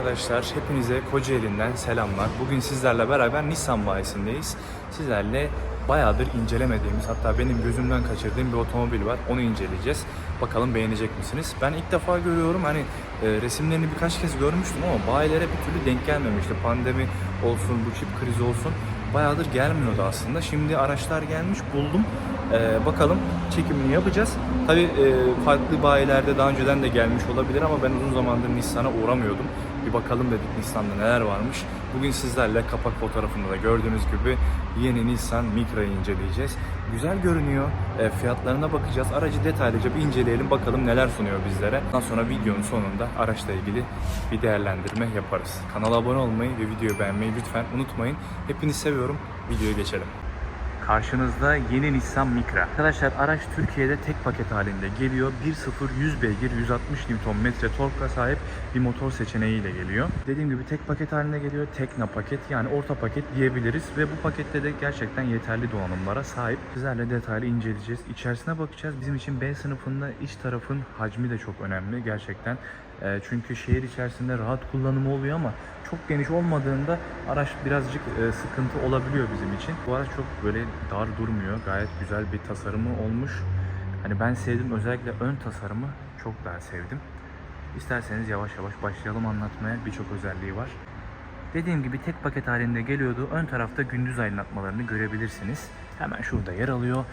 Arkadaşlar hepinize Kocaeli'nden selamlar. Bugün sizlerle beraber Nissan bayisindeyiz. Sizlerle bayağıdır incelemediğimiz hatta benim gözümden kaçırdığım bir otomobil var. Onu inceleyeceğiz. Bakalım beğenecek misiniz? Ben ilk defa görüyorum. Hani e, resimlerini birkaç kez görmüştüm ama bayilere bir türlü denk gelmemişti. Pandemi olsun, bu çip krizi olsun. Bayağıdır gelmiyordu aslında. Şimdi araçlar gelmiş buldum. Ee, bakalım çekimini yapacağız. Tabi farklı bayilerde daha önceden de gelmiş olabilir ama ben uzun zamandır Nissan'a uğramıyordum. Bir bakalım dedik Nissan'da neler varmış. Bugün sizlerle kapak fotoğrafında da gördüğünüz gibi yeni Nissan Micra'yı inceleyeceğiz. Güzel görünüyor. E, fiyatlarına bakacağız. Aracı detaylıca bir inceleyelim bakalım neler sunuyor bizlere. Ondan sonra videonun sonunda araçla ilgili bir değerlendirme yaparız. Kanala abone olmayı ve videoyu beğenmeyi lütfen unutmayın. Hepinizi seviyorum. Videoya geçelim. Karşınızda yeni Nissan Micra. Arkadaşlar araç Türkiye'de tek paket halinde geliyor. 1.0 100 beygir 160 Nm torkla sahip bir motor seçeneğiyle geliyor. Dediğim gibi tek paket halinde geliyor. Tekna paket yani orta paket diyebiliriz ve bu pakette de gerçekten yeterli donanımlara sahip. Sizlerle detaylı inceleyeceğiz. İçerisine bakacağız. Bizim için B sınıfında iç tarafın hacmi de çok önemli gerçekten. Çünkü şehir içerisinde rahat kullanımı oluyor ama çok geniş olmadığında araç birazcık e, sıkıntı olabiliyor bizim için. Bu araç çok böyle dar durmuyor. Gayet güzel bir tasarımı olmuş. Hani ben sevdim özellikle ön tasarımı çok daha sevdim. İsterseniz yavaş yavaş başlayalım anlatmaya. Birçok özelliği var. Dediğim gibi tek paket halinde geliyordu. Ön tarafta gündüz aydınlatmalarını görebilirsiniz. Hemen şurada yer alıyor.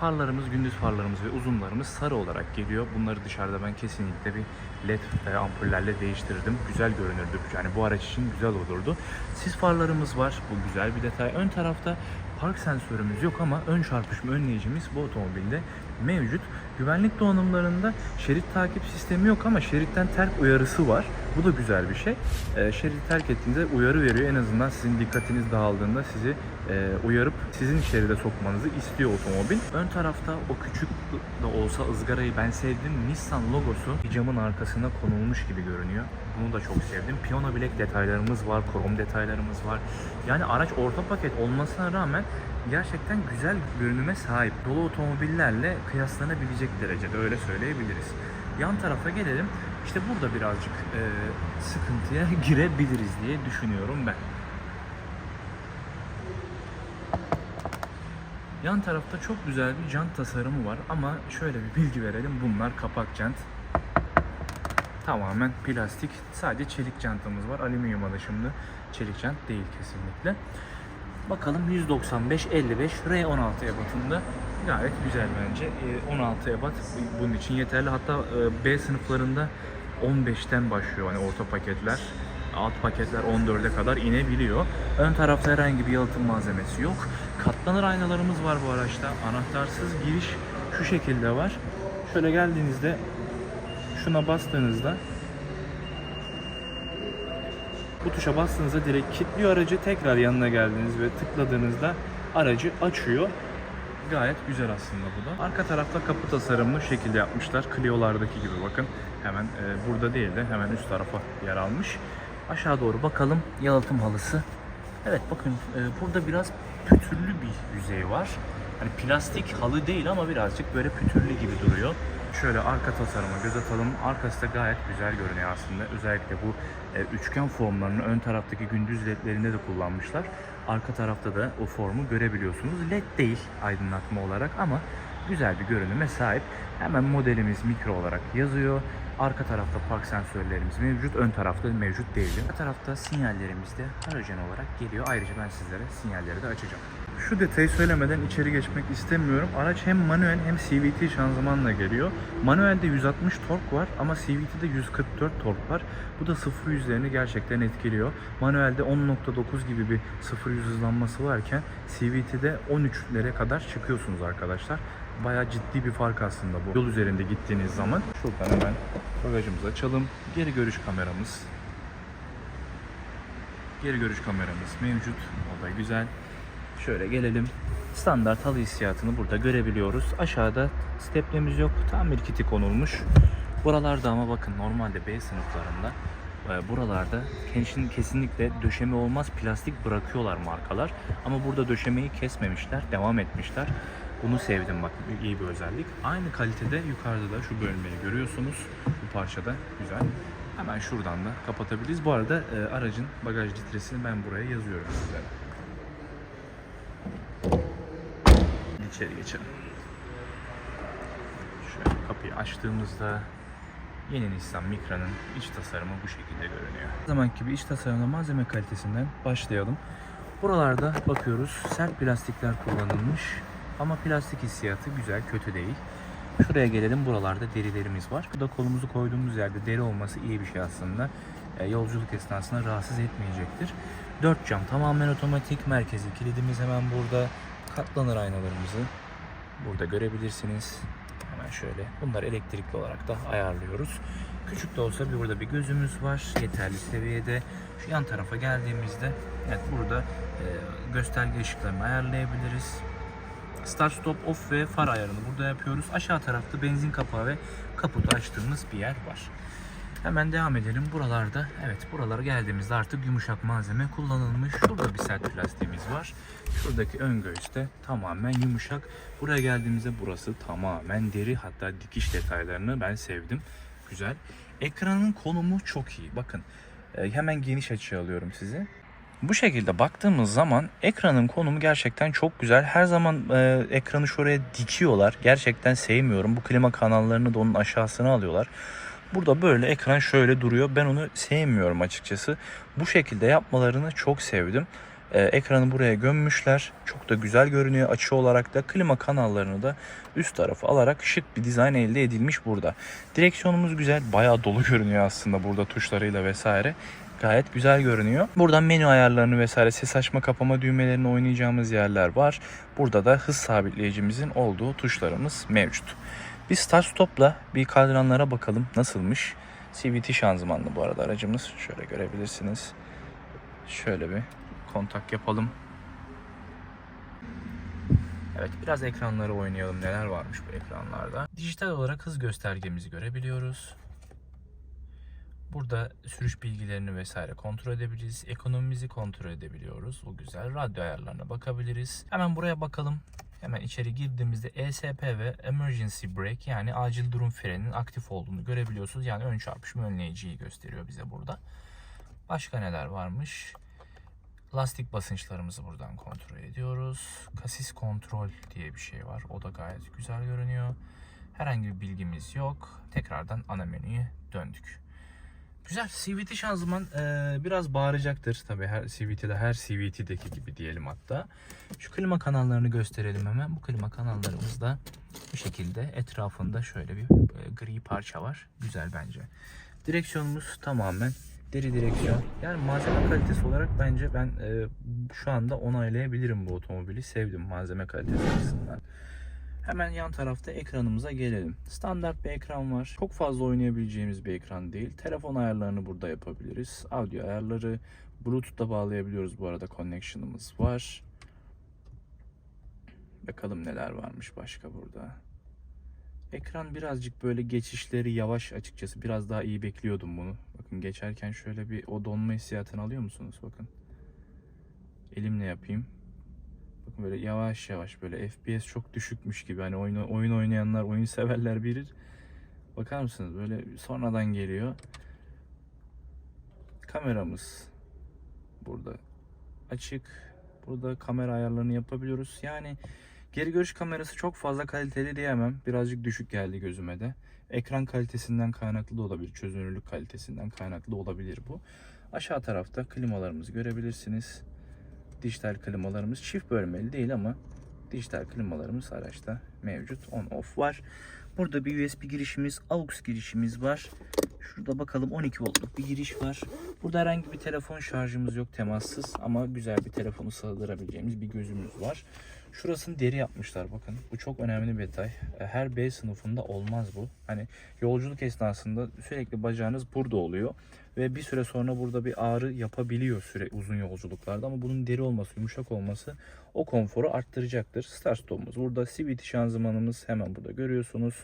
Farlarımız, gündüz farlarımız ve uzunlarımız sarı olarak geliyor. Bunları dışarıda ben kesinlikle bir led ampullerle değiştirdim. Güzel görünürdü. Yani bu araç için güzel olurdu. Sis farlarımız var. Bu güzel bir detay. Ön tarafta park sensörümüz yok ama ön çarpışma önleyicimiz bu otomobilde mevcut. Güvenlik donanımlarında şerit takip sistemi yok ama şeritten terk uyarısı var. Bu da güzel bir şey. E, şeridi terk ettiğinizde uyarı veriyor. En azından sizin dikkatiniz dağıldığında sizi e, uyarıp sizin şeride sokmanızı istiyor otomobil. Ön tarafta o küçük de olsa ızgarayı ben sevdim. Nissan logosu bir camın arkasına konulmuş gibi görünüyor. Bunu da çok sevdim. Piyano bilek detaylarımız var, krom detaylarımız var. Yani araç orta paket olmasına rağmen gerçekten güzel görünüme sahip. Dolu otomobillerle kıyaslanabilecek derecede öyle söyleyebiliriz. Yan tarafa gelelim. İşte burada birazcık e, sıkıntıya girebiliriz diye düşünüyorum ben. Yan tarafta çok güzel bir jant tasarımı var ama şöyle bir bilgi verelim. Bunlar kapak jant. Tamamen plastik. Sadece çelik jantımız var. Alüminyum alışımlı çelik jant değil kesinlikle. Bakalım 195 55 R16 ebatında gayet güzel bence. Ee, 16 ebat bunun için yeterli. Hatta e, B sınıflarında 15'ten başlıyor hani orta paketler. Alt paketler 14'e kadar inebiliyor. Ön tarafta herhangi bir yalıtım malzemesi yok. Katlanır aynalarımız var bu araçta. Anahtarsız giriş şu şekilde var. Şöyle geldiğinizde şuna bastığınızda bu tuşa bastığınızda direkt kilitliyor aracı. Tekrar yanına geldiğiniz ve tıkladığınızda aracı açıyor. Gayet güzel aslında bu da. Arka tarafta kapı tasarımını şu şekilde yapmışlar. Clio'lardaki gibi bakın. Hemen e, burada değil de hemen üst tarafa yer almış. Aşağı doğru bakalım. Yalıtım halısı. Evet bakın e, burada biraz pütürlü bir yüzey var. Hani plastik halı değil ama birazcık böyle pütürlü gibi duruyor. Şöyle arka tasarıma göz atalım. Arkası da gayet güzel görünüyor aslında. Özellikle bu e, üçgen formlarını ön taraftaki gündüz ledlerinde de kullanmışlar. Arka tarafta da o formu görebiliyorsunuz. Led değil aydınlatma olarak ama güzel bir görünüme sahip. Hemen modelimiz mikro olarak yazıyor. Arka tarafta park sensörlerimiz mevcut. Ön tarafta mevcut değil. Arka tarafta sinyallerimiz de halojen olarak geliyor. Ayrıca ben sizlere sinyalleri de açacağım. Şu detayı söylemeden içeri geçmek istemiyorum. Araç hem manuel hem CVT şanzımanla geliyor. Manuelde 160 tork var ama CVT'de 144 tork var. Bu da 0 yüzlerini gerçekten etkiliyor. Manuelde 10.9 gibi bir 0 yüz hızlanması varken CVT'de 13'lere kadar çıkıyorsunuz arkadaşlar. Bayağı ciddi bir fark aslında bu. Yol üzerinde gittiğiniz zaman. Şuradan hemen bagajımızı açalım. Geri görüş kameramız. Geri görüş kameramız mevcut. O da güzel. Şöyle gelelim. Standart halı hissiyatını burada görebiliyoruz. Aşağıda steplemiz yok. Tamir kiti konulmuş. Buralarda ama bakın normalde B sınıflarında e, buralarda kesin, kesinlikle döşeme olmaz plastik bırakıyorlar markalar. Ama burada döşemeyi kesmemişler, devam etmişler. Bunu sevdim bak iyi bir özellik. Aynı kalitede yukarıda da şu bölmeyi görüyorsunuz. Bu parçada güzel. Hemen şuradan da kapatabiliriz. Bu arada e, aracın bagaj litresini ben buraya yazıyorum sizlere. İçeri geçelim. Şöyle kapıyı açtığımızda yeni Nissan Micra'nın iç tasarımı bu şekilde görünüyor. Her zamanki gibi iç tasarımda malzeme kalitesinden başlayalım. Buralarda bakıyoruz sert plastikler kullanılmış ama plastik hissiyatı güzel, kötü değil. Şuraya gelelim. Buralarda derilerimiz var. Burada kolumuzu koyduğumuz yerde deri olması iyi bir şey aslında. E, yolculuk esnasında rahatsız etmeyecektir. Dört cam tamamen otomatik. Merkezi kilidimiz hemen burada. Katlanır aynalarımızı burada görebilirsiniz. Hemen şöyle. Bunları elektrikli olarak da ayarlıyoruz. Küçük de olsa bir burada bir gözümüz var. Yeterli seviyede. Şu yan tarafa geldiğimizde evet burada e, gösterge ışıklarını ayarlayabiliriz. Start stop off ve far ayarını burada yapıyoruz. Aşağı tarafta benzin kapağı ve kaputu açtığımız bir yer var. Hemen devam edelim. Buralarda evet buralara geldiğimizde artık yumuşak malzeme kullanılmış. Şurada bir sert plastiğimiz var. Şuradaki ön göğüs de tamamen yumuşak. Buraya geldiğimizde burası tamamen deri hatta dikiş detaylarını ben sevdim. Güzel. Ekranın konumu çok iyi. Bakın e, hemen geniş açı alıyorum sizi. Bu şekilde baktığımız zaman ekranın konumu gerçekten çok güzel. Her zaman e, ekranı şuraya dikiyorlar. Gerçekten sevmiyorum. Bu klima kanallarını da onun aşağısına alıyorlar. Burada böyle ekran şöyle duruyor. Ben onu sevmiyorum açıkçası. Bu şekilde yapmalarını çok sevdim. E, ekranı buraya gömmüşler. Çok da güzel görünüyor. Açı olarak da klima kanallarını da üst tarafa alarak şık bir dizayn elde edilmiş burada. Direksiyonumuz güzel. Bayağı dolu görünüyor aslında burada tuşlarıyla vesaire gayet güzel görünüyor. Buradan menü ayarlarını vesaire ses açma kapama düğmelerini oynayacağımız yerler var. Burada da hız sabitleyicimizin olduğu tuşlarımız mevcut. Biz start stopla bir kadranlara bakalım nasılmış. CVT şanzımanlı bu arada aracımız. Şöyle görebilirsiniz. Şöyle bir kontak yapalım. Evet biraz ekranları oynayalım. Neler varmış bu ekranlarda. Dijital olarak hız göstergemizi görebiliyoruz. Burada sürüş bilgilerini vesaire kontrol edebiliriz. Ekonomimizi kontrol edebiliyoruz. Bu güzel. Radyo ayarlarına bakabiliriz. Hemen buraya bakalım. Hemen içeri girdiğimizde ESP ve Emergency Brake yani acil durum freninin aktif olduğunu görebiliyorsunuz. Yani ön çarpışma önleyiciyi gösteriyor bize burada. Başka neler varmış? Lastik basınçlarımızı buradan kontrol ediyoruz. Kasis kontrol diye bir şey var. O da gayet güzel görünüyor. Herhangi bir bilgimiz yok. Tekrardan ana menüye döndük. Güzel. CVT şanzıman e, biraz bağıracaktır. Tabii her CVT'de her CVT'deki gibi diyelim hatta. Şu klima kanallarını gösterelim hemen. Bu klima kanallarımızda bu şekilde etrafında şöyle bir e, gri parça var. Güzel bence. Direksiyonumuz tamamen deri direksiyon. Yani malzeme kalitesi olarak bence ben e, şu anda onaylayabilirim bu otomobili. Sevdim malzeme kalitesi açısından. Hemen yan tarafta ekranımıza gelelim. Standart bir ekran var. Çok fazla oynayabileceğimiz bir ekran değil. Telefon ayarlarını burada yapabiliriz. Audio ayarları, Bluetooth'la bağlayabiliyoruz bu arada. Connection'ımız var. Bakalım neler varmış başka burada. Ekran birazcık böyle geçişleri yavaş açıkçası. Biraz daha iyi bekliyordum bunu. Bakın geçerken şöyle bir o donma hissiyatını alıyor musunuz? Bakın. Elimle yapayım. Böyle yavaş yavaş böyle FPS çok düşükmüş gibi. Hani oyun, oyun oynayanlar, oyun severler bilir. Bakar mısınız? Böyle sonradan geliyor. Kameramız burada açık. Burada kamera ayarlarını yapabiliyoruz. Yani geri görüş kamerası çok fazla kaliteli diyemem. Birazcık düşük geldi gözüme de. Ekran kalitesinden kaynaklı da olabilir. Çözünürlük kalitesinden kaynaklı da olabilir bu. Aşağı tarafta klimalarımızı görebilirsiniz dijital klimalarımız çift bölmeli değil ama dijital klimalarımız araçta mevcut. On off var. Burada bir USB girişimiz, AUX girişimiz var. Şurada bakalım 12 voltluk bir giriş var. Burada herhangi bir telefon şarjımız yok temassız ama güzel bir telefonu sığdırabileceğimiz bir gözümüz var. Şurasını deri yapmışlar bakın. Bu çok önemli bir detay. Her B sınıfında olmaz bu. Hani yolculuk esnasında sürekli bacağınız burada oluyor ve bir süre sonra burada bir ağrı yapabiliyor süre uzun yolculuklarda ama bunun deri olması, yumuşak olması o konforu arttıracaktır. Start stop'umuz burada. CVT şanzımanımız hemen burada görüyorsunuz.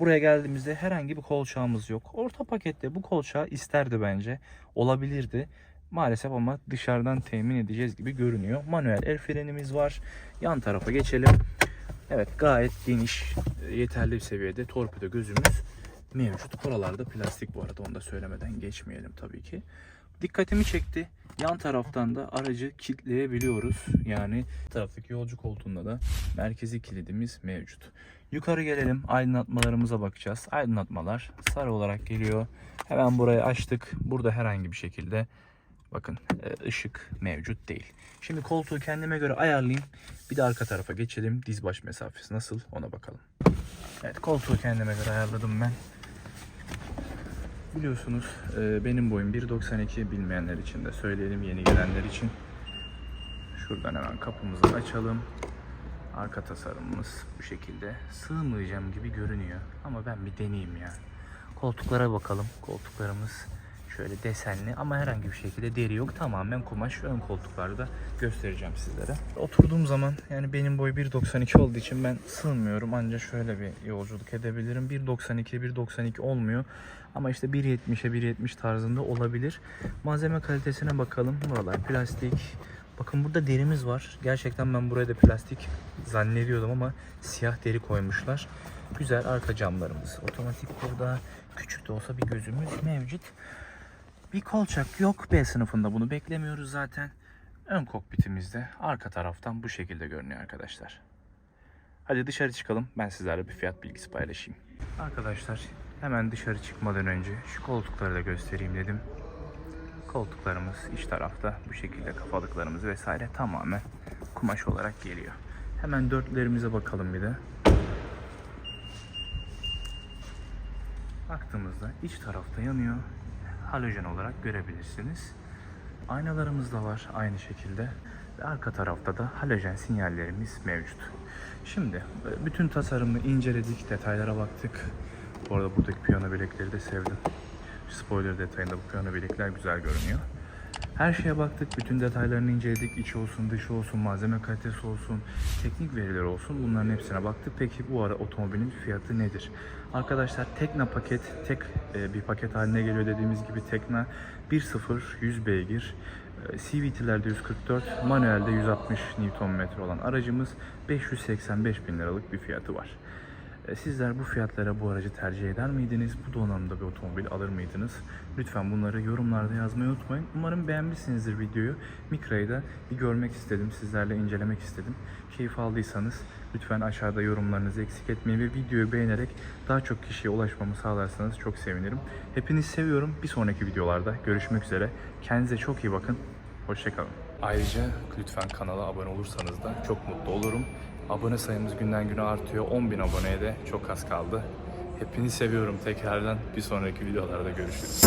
Buraya geldiğimizde herhangi bir kolçağımız yok. Orta pakette bu kolçağı isterdi bence. Olabilirdi. Maalesef ama dışarıdan temin edeceğiz gibi görünüyor. Manuel el frenimiz var. Yan tarafa geçelim. Evet gayet geniş, yeterli bir seviyede torpido gözümüz mevcut. Buralarda plastik bu arada onu da söylemeden geçmeyelim tabii ki. Dikkatimi çekti. Yan taraftan da aracı kilitleyebiliyoruz. Yani taraftaki yolcu koltuğunda da merkezi kilidimiz mevcut. Yukarı gelelim. Aydınlatmalarımıza bakacağız. Aydınlatmalar sarı olarak geliyor. Hemen burayı açtık. Burada herhangi bir şekilde bakın e, ışık mevcut değil. Şimdi koltuğu kendime göre ayarlayayım. Bir de arka tarafa geçelim. Diz baş mesafesi nasıl ona bakalım. Evet koltuğu kendime göre ayarladım ben. Biliyorsunuz e, benim boyum 1.92 bilmeyenler için de söyleyelim yeni gelenler için. Şuradan hemen kapımızı açalım. Arka tasarımımız bu şekilde. Sığmayacağım gibi görünüyor ama ben bir deneyeyim ya. Koltuklara bakalım. Koltuklarımız şöyle desenli ama herhangi bir şekilde deri yok. Tamamen kumaş. Ön koltuklarda göstereceğim sizlere. Oturduğum zaman yani benim boy 1.92 olduğu için ben sığmıyorum. Ancak şöyle bir yolculuk edebilirim. 1.92 1.92 olmuyor. Ama işte 1.70'e 1.70 tarzında olabilir. Malzeme kalitesine bakalım. Buralar plastik. Bakın burada derimiz var. Gerçekten ben buraya da plastik zannediyordum ama siyah deri koymuşlar. Güzel arka camlarımız. Otomatik burada küçük de olsa bir gözümüz mevcut. Bir kolçak yok. B sınıfında bunu beklemiyoruz zaten. Ön kokpitimizde arka taraftan bu şekilde görünüyor arkadaşlar. Hadi dışarı çıkalım. Ben sizlerle bir fiyat bilgisi paylaşayım. Arkadaşlar hemen dışarı çıkmadan önce şu koltukları da göstereyim dedim. Koltuklarımız iç tarafta bu şekilde kafalıklarımız vesaire tamamen kumaş olarak geliyor. Hemen dörtlerimize bakalım bir de. Baktığımızda iç tarafta yanıyor. Halojen olarak görebilirsiniz. Aynalarımız da var aynı şekilde. Ve arka tarafta da halojen sinyallerimiz mevcut. Şimdi e, bütün tasarımını inceledik, detaylara baktık. Bu arada buradaki piyano bilekleri de sevdim. Spoiler detayında bu piyano bilekler güzel görünüyor. Her şeye baktık, bütün detaylarını inceledik. İçi olsun, dışı olsun, malzeme kalitesi olsun, teknik veriler olsun. Bunların hepsine baktık. Peki bu ara otomobilin fiyatı nedir? Arkadaşlar Tekna paket, tek e, bir paket haline geliyor dediğimiz gibi Tekna 1.0 100 beygir. e, CVT'lerde 144, manuelde 160 Nm olan aracımız 585 bin liralık bir fiyatı var. E, Sizler bu fiyatlara bu aracı tercih eder miydiniz? Bu donanımda bir otomobil alır mıydınız? Lütfen bunları yorumlarda yazmayı unutmayın. Umarım beğenmişsinizdir videoyu. Mikra'yı da bir görmek istedim. Sizlerle incelemek istedim. Keyif aldıysanız lütfen aşağıda yorumlarınızı eksik etmeyin ve videoyu beğenerek daha çok kişiye ulaşmamı sağlarsanız çok sevinirim. Hepinizi seviyorum. Bir sonraki videolarda görüşmek üzere. Kendinize çok iyi bakın. Hoşçakalın. Ayrıca lütfen kanala abone olursanız da çok mutlu olurum. Abone sayımız günden güne artıyor. 10.000 aboneye de çok az kaldı. Hepinizi seviyorum tekrardan. Bir sonraki videolarda görüşürüz.